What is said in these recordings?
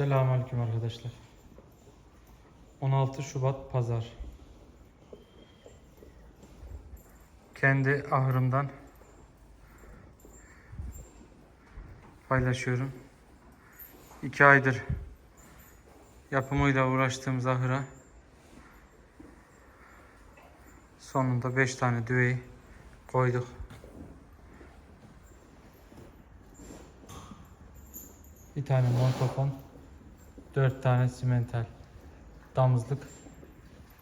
Selamünaleyküm arkadaşlar. 16 Şubat Pazar. Kendi ahırımdan paylaşıyorum. 2 aydır yapımıyla uğraştığımız ahıra sonunda 5 tane düveyi koyduk. Bir tane montofon, 4 tane simental, damızlık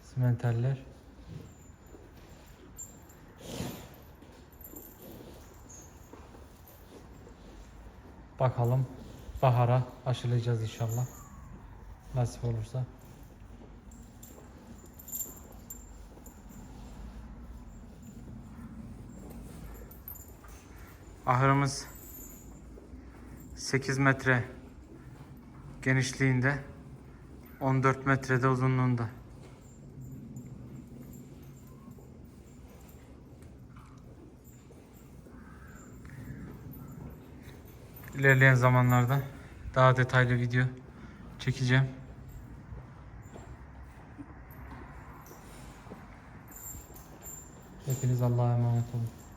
simentaller. Bakalım bahara aşılayacağız inşallah. Nasip olursa. Ahırımız 8 metre genişliğinde 14 metrede uzunluğunda. İlerleyen zamanlarda daha detaylı video çekeceğim. Hepiniz Allah'a emanet olun.